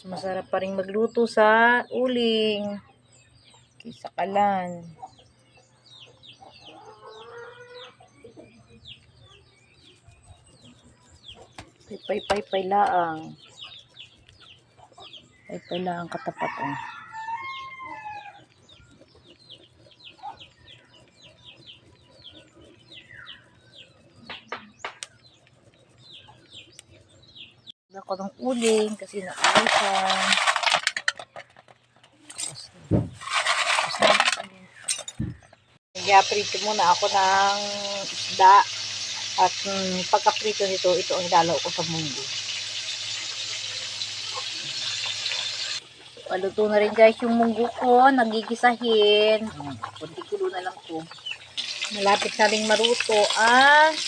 Mas masarap pa rin magluto sa uling. Kaysa kalan. Pay pay pay laang. Pay pay laang katapat oh. Ako ng uling kasi naalisan. Tapos, na. Nag-prito muna ako ng isda. At mm, pagka-prito nito, ito ang ilalaw ko sa munggo. Paluto na rin guys yung munggo ko. Nagigisahin. Hmm, Kunti kulo na lang to. Malapit na rin maruto ang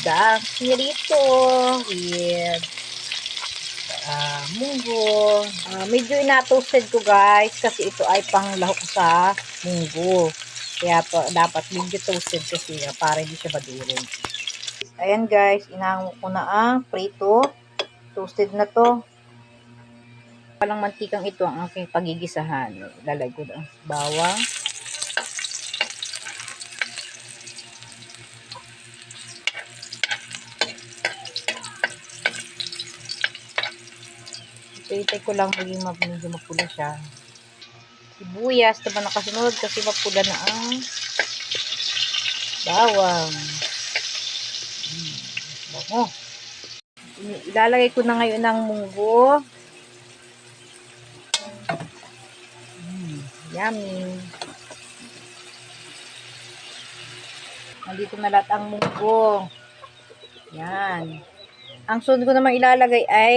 daang sirito. With ah munggo. Ah, medyo ina-toasted ko guys kasi ito ay pang lahok sa munggo. Kaya pa, dapat medyo toasted kasi ah, para hindi siya madurog. Ayan guys, inahango ko na ang prito. Toasted na to. Palang mantikang ito ang aking pagigisahan. Lalagay ko ang bawang. Hintay ko lang maging medyo mapula siya. Sibuyas, naman nakasunod kasi mapula na ang bawang. Hmm, bango. Ilalagay ko na ngayon ng munggo. Hmm, yummy. Nandito na lahat ang munggo. Yan. Ang sunod ko naman ilalagay ay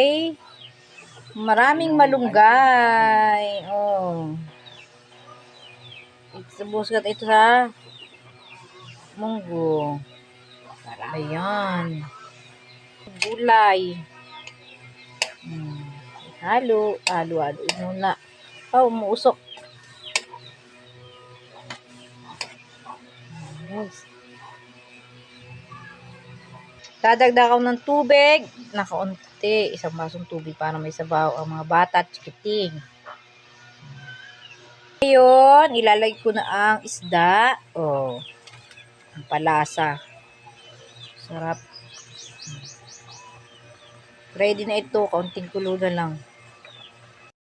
Maraming malunggay. Oh. Sabos ka ito sa munggo. Ayan. Gulay. Hmm. Halo. Halo, halo. Muna. Oh, umuusok. Yes. Dadagdag ako ng tubig. Nakaunti. Isang basong tubig para may sabaw ang mga bata at chikiting. Ngayon, ilalagay ko na ang isda. Oh. Ang palasa. Sarap. Ready na ito. Kaunting kulo na lang.